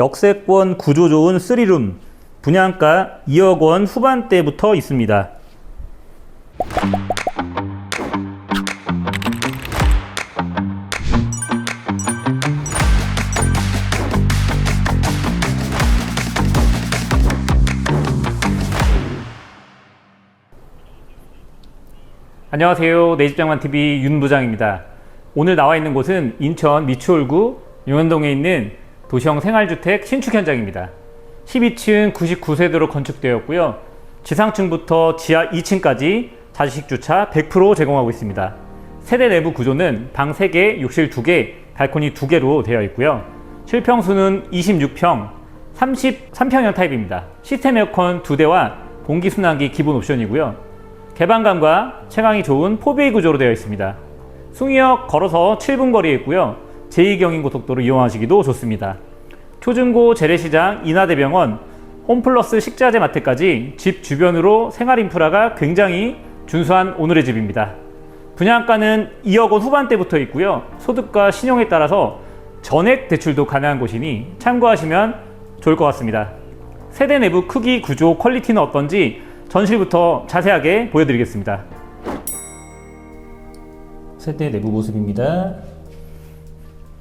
역세권 구조 좋은 3룸 분양가 2억 원 후반대부터 있습니다. 안녕하세요. 내집장만TV 윤부장입니다. 오늘 나와 있는 곳은 인천 미추홀구 용현동에 있는 도시형 생활주택 신축 현장입니다. 12층 99세대로 건축되었고요. 지상층부터 지하 2층까지 자식 주차 100% 제공하고 있습니다. 세대 내부 구조는 방 3개, 욕실 2개, 발코니 2개로 되어 있고요. 실평수는 26평, 33평형 타입입니다. 시스템 에어컨 2대와 공기순환기 기본 옵션이고요. 개방감과 채광이 좋은 포베이 구조로 되어 있습니다. 숭이역 걸어서 7분 거리에 있고요. 제2경인 고속도로 이용하시기도 좋습니다. 초중고 재래시장 인하대병원 홈플러스 식자재 마트까지 집 주변으로 생활 인프라가 굉장히 준수한 오늘의 집입니다. 분양가는 2억 원 후반대부터 있고요. 소득과 신용에 따라서 전액 대출도 가능한 곳이니 참고하시면 좋을 것 같습니다. 세대 내부 크기, 구조, 퀄리티는 어떤지 전실부터 자세하게 보여드리겠습니다. 세대 내부 모습입니다.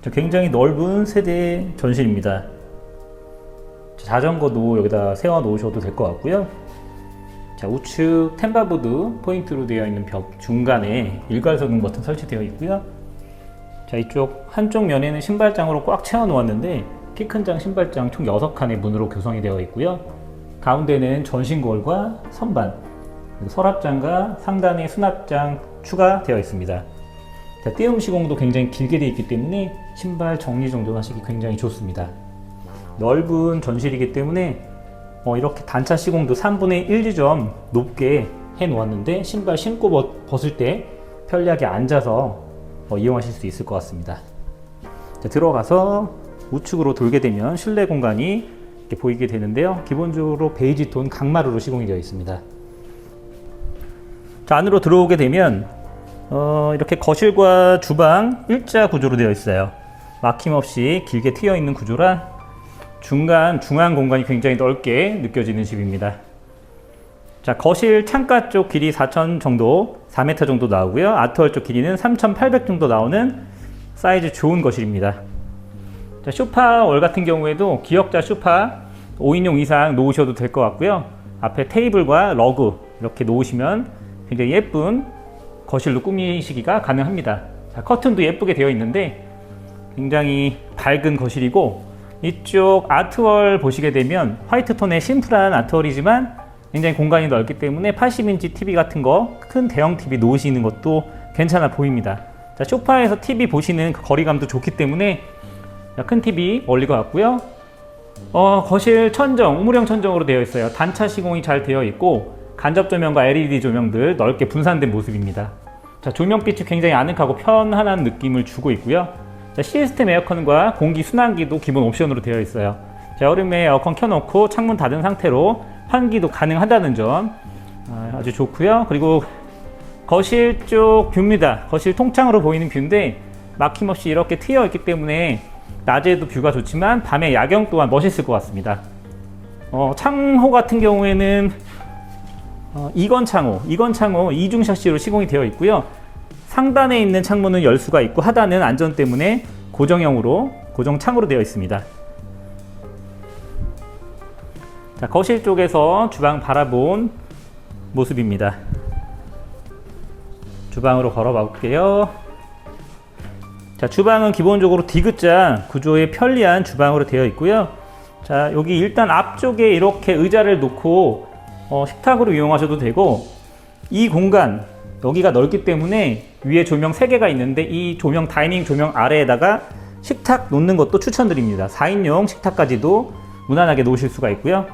자, 굉장히 넓은 세대 전실입니다. 자전거도 여기다 세워 놓으셔도 될 것 같고요. 자, 우측 템바보드 포인트로 되어 있는 벽 중간에 일괄소등 버튼 설치되어 있고요. 자, 이쪽 한쪽 면에는 신발장으로 꽉 채워 놓았는데 키 큰 장 신발장 총 6칸의 문으로 구성이 되어 있고요. 가운데는 전신 거울과 선반, 서랍장과 상단에 수납장 추가되어 있습니다. 자, 띄움 시공도 굉장히 길게 되어 있기 때문에 신발 정리 정돈 하시기 굉장히 좋습니다. 넓은 전실이기 때문에 어, 이렇게 단차 시공도 3분의 1 지점 높게 해 놓았는데 신발 신고 벗- 벗을 때 편리하게 앉아서 어, 이용하실 수 있을 것 같습니다. 자, 들어가서 우측으로 돌게 되면 실내 공간이 이렇게 보이게 되는데요. 기본적으로 베이지 톤 강마루로 시공이 되어 있습니다. 자, 안으로 들어오게 되면 어, 이렇게 거실과 주방 일자 구조로 되어 있어요. 막힘없이 길게 트여 있는 구조라 중간 중앙 공간이 굉장히 넓게 느껴지는 집입니다. 자, 거실 창가 쪽 길이 4,000 정도, 4m 정도 나오고요. 아트월 쪽 길이는 3,800 정도 나오는 사이즈 좋은 거실입니다. 자, 쇼파 월 같은 경우에도 기역자 쇼파 5인용 이상 놓으셔도 될 것 같고요. 앞에 테이블과 러그 이렇게 놓으시면 굉장히 예쁜 거실로 꾸미시기가 가능합니다. 자, 커튼도 예쁘게 되어 있는데 굉장히 밝은 거실이고 이쪽 아트월 보시게 되면 화이트 톤의 심플한 아트월이지만 굉장히 공간이 넓기 때문에 80인치 TV 같은 거 큰 대형 TV 놓으시는 것도 괜찮아 보입니다. 자, 소파에서 TV 보시는 그 거리감도 좋기 때문에 자, 큰 TV 멀리 것 같고요. 어, 거실 천정, 우물형 천정으로 되어 있어요. 단차 시공이 잘 되어 있고 간접 조명과 LED 조명들 넓게 분산된 모습입니다. 자, 조명빛이 굉장히 아늑하고 편안한 느낌을 주고 있고요. 자, 시스템 에어컨과 공기 순환기도 기본 옵션으로 되어 있어요. 자, 여름에 에어컨 켜놓고 창문 닫은 상태로 환기도 가능하다는 점 아, 아주 좋고요. 그리고 거실 쪽 뷰입니다. 거실 통창으로 보이는 뷰인데 막힘없이 이렇게 트여 있기 때문에 낮에도 뷰가 좋지만 밤에 야경 또한 멋있을 것 같습니다. 어, 창호 같은 경우에는 어, 이건 창호, 이건 창호 이중 샤시로 시공이 되어 있고요. 상단에 있는 창문은 열 수가 있고 하단은 안전 때문에 고정형으로 고정 창으로 되어 있습니다. 자, 거실 쪽에서 주방 바라본 모습입니다. 주방으로 걸어봐 볼게요. 자, 주방은 기본적으로 디귿자 구조의 편리한 주방으로 되어 있고요. 자, 여기 일단 앞쪽에 이렇게 의자를 놓고 어, 식탁으로 이용하셔도 되고 이 공간 여기가 넓기 때문에 위에 조명 3개가 있는데 이 조명 다이닝 조명 아래에다가 식탁 놓는 것도 추천드립니다. 4인용 식탁까지도 무난하게 놓으실 수가 있고요.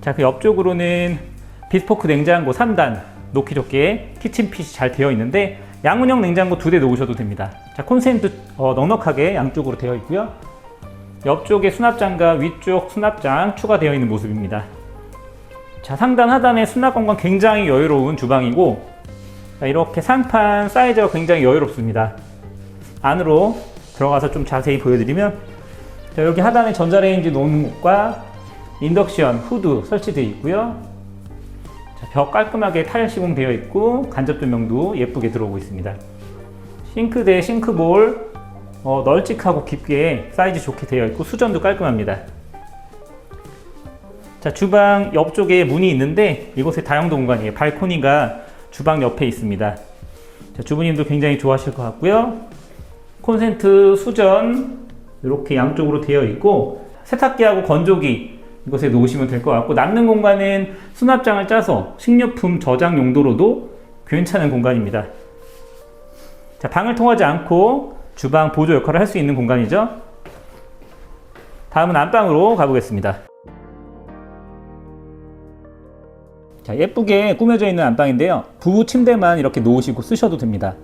자, 그 옆쪽으로는 비스포크 냉장고 3단 놓기 좋게 키친핏이 잘 되어 있는데 양문형 냉장고 두 대 놓으셔도 됩니다. 자, 콘센트 어, 넉넉하게 양쪽으로 되어 있고요. 옆쪽에 수납장과 위쪽 수납장 추가되어 있는 모습입니다. 자, 상단 하단에 수납 공간 굉장히 여유로운 주방이고 자, 이렇게 상판 사이즈가 굉장히 여유롭습니다. 안으로 들어가서 좀 자세히 보여드리면 자, 여기 하단에 전자레인지 놓는 곳과 인덕션, 후드 설치되어 있고요. 자, 벽 깔끔하게 타일 시공되어 있고 간접 조명도 예쁘게 들어오고 있습니다. 싱크대, 싱크볼 어, 널찍하고 깊게 사이즈 좋게 되어 있고 수전도 깔끔합니다. 자, 주방 옆쪽에 문이 있는데 이곳에 다용도 공간이에요. 발코니가 주방 옆에 있습니다. 자, 주부님도 굉장히 좋아하실 것 같고요. 콘센트, 수전 이렇게 양쪽으로 되어 있고 세탁기하고 건조기 이곳에 놓으시면 될 것 같고 남는 공간은 수납장을 짜서 식료품 저장 용도로도 괜찮은 공간입니다. 자, 방을 통하지 않고 주방 보조 역할을 할 수 있는 공간이죠. 다음은 안방으로 가보겠습니다. 자, 예쁘게 꾸며져 있는 안방인데요. 부부 침대만 이렇게 놓으시고 쓰셔도 됩니다.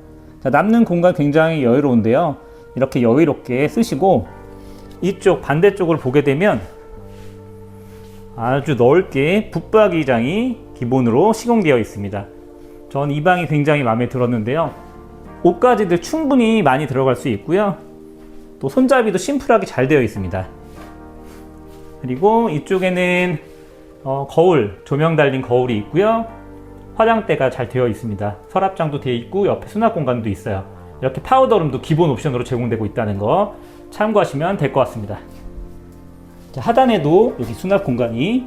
자, 남는 공간 굉장히 여유로운데요. 이렇게 여유롭게 쓰시고 이쪽 반대쪽을 보게 되면 아주 넓게 붙박이장이 기본으로 시공되어 있습니다. 전 이 방이 굉장히 마음에 들었는데요. 옷가지들 충분히 많이 들어갈 수 있고요. 또 손잡이도 심플하게 잘 되어 있습니다. 그리고 이쪽에는 어, 거울, 조명 달린 거울이 있고요. 화장대가 잘 되어 있습니다. 서랍장도 되어 있고 옆에 수납 공간도 있어요. 이렇게 파우더룸도 기본 옵션으로 제공되고 있다는 거 참고하시면 될 것 같습니다. 자, 하단에도 여기 수납 공간이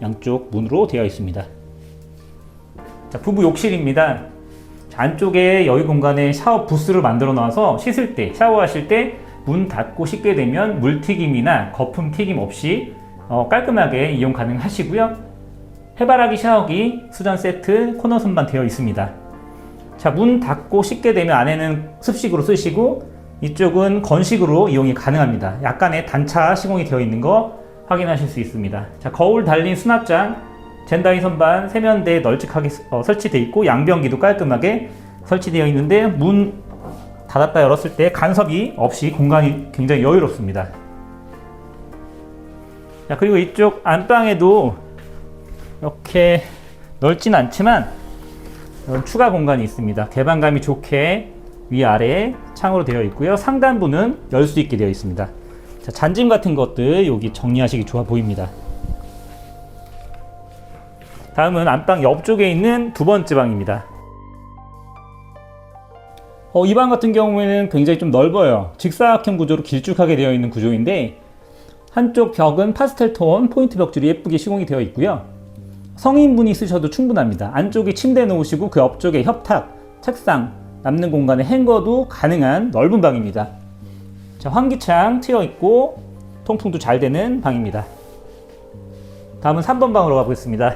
양쪽 문으로 되어 있습니다. 자, 부부 욕실입니다. 자, 안쪽에 여유 공간에 샤워 부스를 만들어 놔서 씻을 때, 샤워하실 때 문 닫고 씻게 되면 물 튀김이나 거품 튀김 없이 어, 깔끔하게 이용 가능하시고요. 해바라기 샤워기, 수전 세트, 코너 선반 되어 있습니다. 자, 문 닫고 씻게 되면 안에는 습식으로 쓰시고 이쪽은 건식으로 이용이 가능합니다. 약간의 단차 시공이 되어 있는 거 확인하실 수 있습니다. 자, 거울 달린 수납장, 젠다이 선반, 세면대 널찍하게 어, 설치되어 있고 양변기도 깔끔하게 설치되어 있는데 문 닫았다 열었을 때 간섭이 없이 공간이 굉장히 여유롭습니다. 자, 그리고 이쪽 안방에도 이렇게 넓진 않지만 추가 공간이 있습니다. 개방감이 좋게 위아래 창으로 되어 있고요. 상단부는 열 수 있게 되어 있습니다. 자, 잔짐 같은 것들 여기 정리하시기 좋아 보입니다. 다음은 안방 옆쪽에 있는 두 번째 방입니다. 어, 이 방 같은 경우에는 굉장히 좀 넓어요. 직사각형 구조로 길쭉하게 되어 있는 구조인데 한쪽 벽은 파스텔 톤 포인트 벽줄이 예쁘게 시공이 되어 있고요. 성인분이 쓰셔도 충분합니다. 안쪽에 침대 놓으시고 그 옆쪽에 협탁, 책상, 남는 공간에 행거도 가능한 넓은 방입니다. 자, 환기창 트여 있고 통풍도 잘 되는 방입니다. 다음은 3번 방으로 가보겠습니다.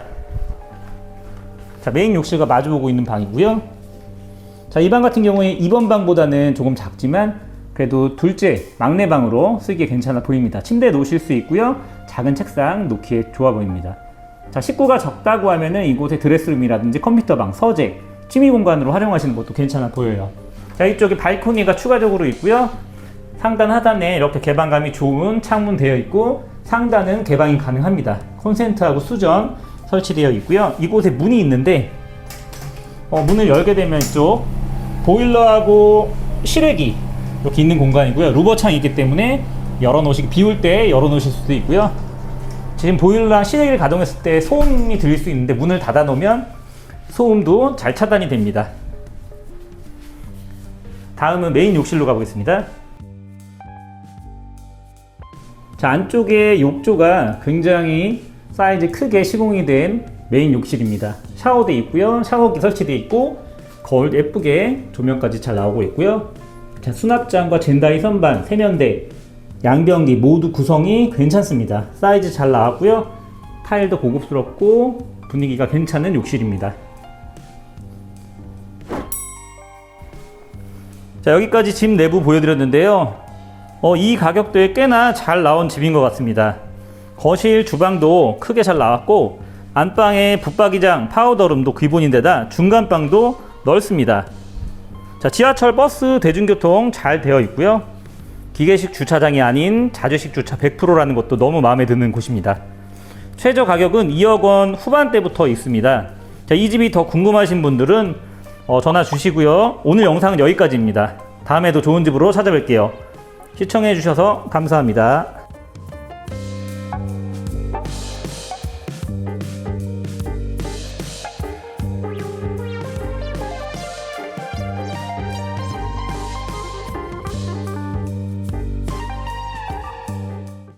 자, 메인 욕실과 마주보고 있는 방이고요. 자, 이 방 같은 경우에 2번 방보다는 조금 작지만 그래도 둘째 막내 방으로 쓰기에 괜찮아 보입니다. 침대 놓으실 수 있고요. 작은 책상 놓기에 좋아 보입니다. 자, 식구가 적다고 하면은 이곳에 드레스룸이라든지 컴퓨터방, 서재, 취미 공간으로 활용하시는 것도 괜찮아 보여요. 자, 이쪽에 발코니가 추가적으로 있고요. 상단 하단에 이렇게 개방감이 좋은 창문 되어 있고 상단은 개방이 가능합니다. 콘센트하고 수전 설치되어 있고요. 이곳에 문이 있는데 어, 문을 열게 되면 이쪽 보일러하고 실외기 이렇게 있는 공간이고요. 루버창이 있기 때문에 열어놓으시기 비울 때 열어놓으실 수도 있고요. 지금 보일러랑 실외기를 가동했을 때 소음이 들릴 수 있는데 문을 닫아 놓으면 소음도 잘 차단이 됩니다. 다음은 메인 욕실로 가보겠습니다. 자, 안쪽에 욕조가 굉장히 사이즈 크게 시공이 된 메인 욕실입니다. 샤워대 있고요. 샤워기 설치되어 있고 거울 예쁘게 조명까지 잘 나오고 있고요. 자, 수납장과 젠다이 선반, 세면대, 양변기 모두 구성이 괜찮습니다. 사이즈 잘 나왔고요. 타일도 고급스럽고 분위기가 괜찮은 욕실입니다. 자, 여기까지 집 내부 보여드렸는데요. 어, 이 가격대에 꽤나 잘 나온 집인 것 같습니다. 거실, 주방도 크게 잘 나왔고 안방에 붙박이장, 파우더룸도 기본인데다 중간방도 넓습니다. 자, 지하철, 버스, 대중교통 잘 되어 있고요. 기계식 주차장이 아닌 자주식 주차 100%라는 것도 너무 마음에 드는 곳입니다. 최저 가격은 2억 원 후반대부터 있습니다. 자, 이 집이 더 궁금하신 분들은 어, 전화 주시고요. 오늘 영상은 여기까지입니다. 다음에도 좋은 집으로 찾아뵐게요. 시청해 주셔서 감사합니다.